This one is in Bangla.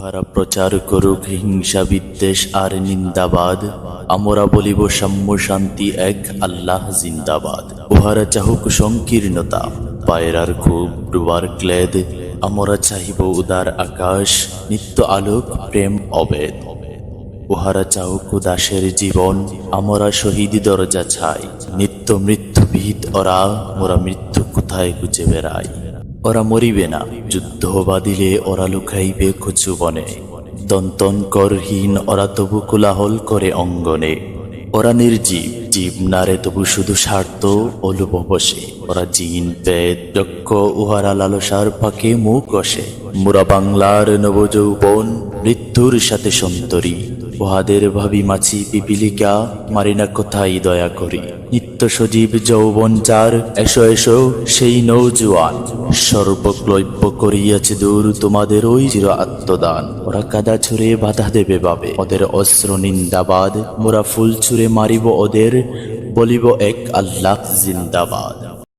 উহারা প্রচার করুক, হিংসা, বিদ্বেষ আর নিন্দাবাদ। আমরা বলিব, সাম্য শান্তি এক, আল্লাহ জিন্দাবাদ। উহারা চাহুক সংকীর্ণতা, পায়রার খুব ডুবার ক্লেদ। আমরা চাহিব উদার আকাশ, নিত্য আলোক, প্রেম, অবেদ। উহারা চাহুক দাসের জীবন, আমরা শহীদ দরজা ছাই। নিত্য মৃত্যু ভীত ওরা মোরা মৃত্যু কোথায় খুঁজে বেড়াই ওরা মরিবে না। যুদ্ধ বাদিলে ওরা লুকাইবে কচু বনে দন্তন করহীন ওরা তবু কোলাহল করে অঙ্গনে। ওরা নির্জীব, জীব নারে তবু শুধু স্বার্থ লোভ বসে। ওরা জিন পেদ যক্ষ, উহারা লালসার ফাঁকে মুখ কষে। মুরা বাংলার নবযৌবন, মৃত্যুর সাথে সন্তরী। উহাদের ভাবি মাছি পিপিলিকা, মারি না কোথায় দয়া করি। নিত্য সজীব যৌবন যার, এসো এসো, সেই নৌজোয়ান। সর্বক্লৈব্য করিয়াছে দূর তোমাদের ওই চির আত্মদান। ওরা কাদা ছুঁড়ে বাধা দেবে বাবে। ওদের অস্ত্র নিন্দাবাদ। মোরা ফুল ছুঁড়ে মারিব ওদের, বলিব এক আল্লাহ জিন্দাবাদ।